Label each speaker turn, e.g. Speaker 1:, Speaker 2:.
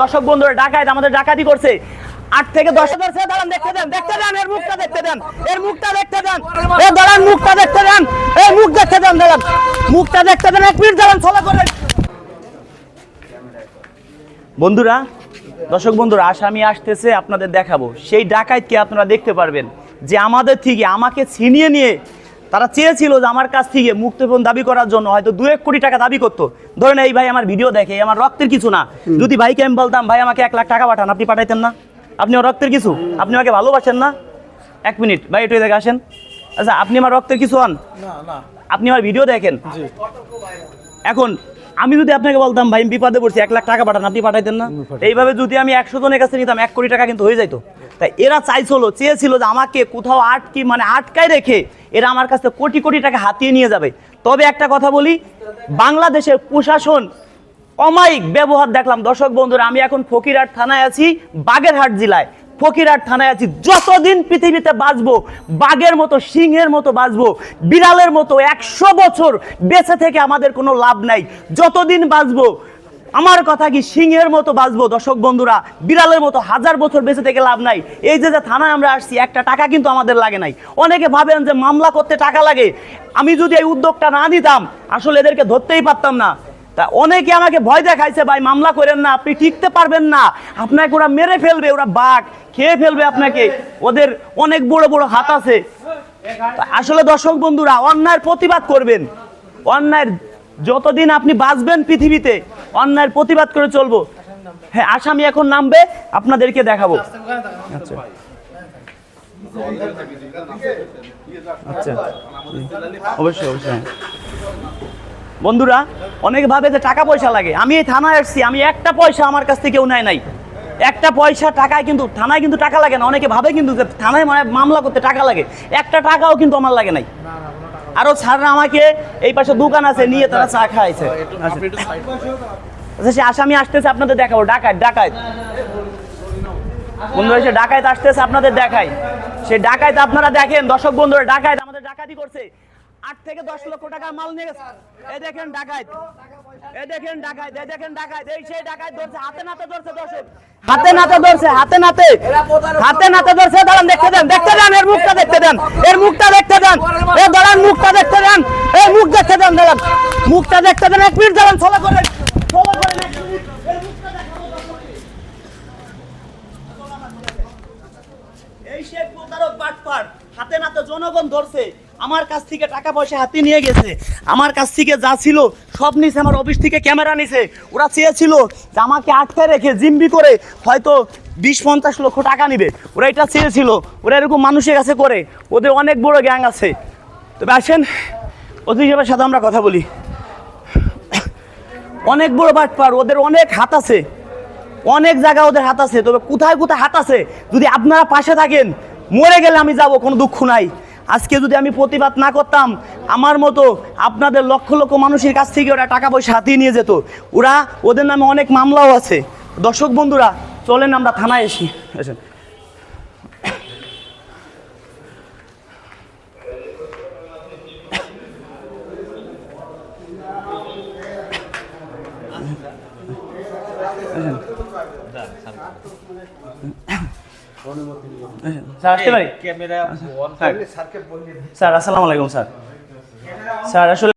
Speaker 1: দর্শক বন্ধুরা ডাকাত আমাদের ডাকাতি করছে। আট থেকে দশ হাজার সে দাঁড়ান, দেখতে দেন দেখতে দেন, এর মুখটা দেখতে দেন, এর মুখটা দেখতে দেন, এ দাঁড়ান, মুখটা দেখতে দেন এই মুখ দেখতে দেন, দাঁড়ান, মুখটা দেখতে দেন, এক মিনিট দাঁড়ান ফলো করেন। বন্ধুরা, দর্শক বন্ধুরা, আসামি আসতেছে, আপনাদের দেখাবো। সেই ডাকাতকে আপনারা দেখতে পারবেন যে আমাদের থেকে আমাকে ছিনিয়ে নিয়ে তারা চেয়েছিল যে আমার কাছ থেকে মুক্তিপণ দাবি করার জন্য হয়তো দু এক কোটি টাকা দাবি করতো। ধরেন এই ভাই আমার ভিডিও দেখে আমার রক্তের কিছু না। যদি ভাইকে আমি বলতাম ভাই আমাকে এক লাখ টাকা পাঠান আপনি পাঠাইতেন না। আপনি আমার রক্তের কিছু? আপনি আমাকে ভালোবাসেন না? এক মিনিট ভাই একটু দেখে আসেন। আচ্ছা আপনি আমার রক্তের কিছু হন? আপনি আমার ভিডিও দেখেন? এখন আমি যদি আপনাকে বলতাম ভাই বিপদে পড়ছি এক লাখ টাকা পাঠান আপনি পাঠাইতেন না? এইভাবে যদি আমি একশো জনের কাছে নিতাম এক কোটি টাকা কিন্তু হয়ে যাইতো। তাই এরা চাইছিল চেয়েছিল যে আমাকে কোথাও আটকি মানে আটকায় রেখে এরা আমার কাছে কোটি কোটি টাকা হাতিয়ে নিয়ে যাবে। তবে একটা কথা বলি বাংলাদেশের প্রশাসন অমায়িক ব্যবহার দেখলাম। দর্শক বন্ধুরা আমি এখন ফকিরহাট থানায় আছি বাগেরহাট জেলায়। ফকিরহাট থানায় আছি। যতদিন পৃথিবীতে বাঁচবো, বাঘের মতো, সিংহের মতো বাঁচবো, বিড়ালের মতো একশো বছর বেঁচে থেকে আমাদের কোনো লাভ নাই। যতদিন বাঁচবো, আমার কথা কি সিংহের মতো বাঁচবো? দর্শক বন্ধুরা, বিড়ালের মতো হাজার বছর বেঁচে থেকে লাভ নাই। এই যে যে থানায় আমরা আসছি, একটা টাকা কিন্তু আমাদের লাগে নাই। অনেকে ভাবেন যে মামলা করতে টাকা লাগে। আমি যদি এই উদ্যোগটা না দিতাম আসলে এদেরকে ধরতেই পারতাম না। তা অনেকে আমাকে ভয় দেখাইছে, ভাই, মামলা করেন না, আপনি টিকতে পারবেন না। আপনাকে ওরা মেরে ফেলবে, ওরা বাঘ, খেয়ে ফেলবে আপনাকে। ওদের অনেক বড় বড় হাত আছে। আসলে দর্শক বন্ধুরা, অন্যায়ের প্রতিবাদ করবেন। অন্যায়ের যতদিন আপনি বাঁচবেন পৃথিবীতে, অন্যায়ের প্রতিবাদ করে চলবো। হ্যাঁ আসামি এখন নামবে, আপনাদেরকে দেখাবো। আচ্ছা। আচ্ছা। অবশ্যই অবশ্যই। বন্ধুরা অনেক ভাবে যে টাকা পয়সা লাগে, আমি এই থানায় আসছি, আমি একটা পয়সা আমার কাছ থেকে কেউ নেয় নাই। একটা পয়সা টাকায় কিন্তু, থানায় কিন্তু টাকা লাগে না, অনেকে ভাবে কিন্তু যে থানায় মানে মামলা করতে টাকা লাগে, একটা টাকাও কিন্তু আমার লাগে নাই। আরও স্যাররা আমাকে এই পাশে দোকান আছে, নিয়ে তারা চা খাইছে। আচ্ছা সে আসামি আসতেছে, আপনাদের দেখাবো, ডাকাত ডাকাত। বন্ধুরা, সে ডাকাত আসতেছে, আপনাদের দেখায় সে ডাকাত আপনারা দেখেন, দর্শক বন্ধুরা, ডাকাত আমাদের ডাকাতি করছে। আট থেকে দশ লক্ষ টাকার মাল নিয়ে গেছে। এই দেখেন ডাকাত। এই দেখেন ডাকাত, এই দেখেন ডাকাত। এই সেই ডাকাত ধরছে, হাতে নাতে ধরছে দর্শক। হাতে নাতে ধরছে, হাতে নাতে। হাতে নাতে ধরছে, দাঁড়ান, দেখতে দেন দেখতে দেন, এর মুখটা দেখতে দেন, এর মুখটা দেখতে দেন, এ দাঁড়ান, মুখটা দেখতে দেন এই মুখ দেখতে দেন, দাঁড়ান, মুখটা দেখতে দেন, এক মিনিট দাঁড়ান ফলো করেন ফলো করেন এক মিনিট। এই সে প্রতারক বাটপার, হাতে নাতে জনগণ ধরছে আমার কাছ থেকে টাকা পয়সা হাতে নিয়ে গেছে। আমার কাছ থেকে যা ছিল সব নিছে, আমার অফিস থেকে ক্যামেরা নিছে। ওরা চেয়েছিল যে আমাকে আটকে রেখে জিম্বি করে হয়তো বিশ পঞ্চাশ লক্ষ টাকা নিবে। ওরা এটা চেয়েছিল। ওরা এরকম মানুষের কাছে করে। ওদের অনেক বড় গ্যাং আছে। তবে আসেন অতিথিসেবার সাথে আমরা কথা বলি। অনেক বড় বাটপার ওদের অনেক হাত আছে। অনেক জায়গা ওদের হাত আছে। তবে কোথায় কোথায় হাত আছে? যদি আপনারা পাশে থাকেন, মরে গেলে আমি যাব, কোনো দুঃখ নাই। আজকে যদি আমি প্রতিবাদ না করতাম, আমার মতো আপনাদের লক্ষ লক্ষ মানুষের কাছ থেকে ওরা টাকা পয়সা হাতিয়ে নিয়ে যেত। ওরা ওদের নামে অনেক মামলাও আছে। দর্শক বন্ধুরা, চলেন আমরা থানায় এসি। স্যার আসতে পারি? স্যার আসসালামু আলাইকুম স্যার। স্যার আসলে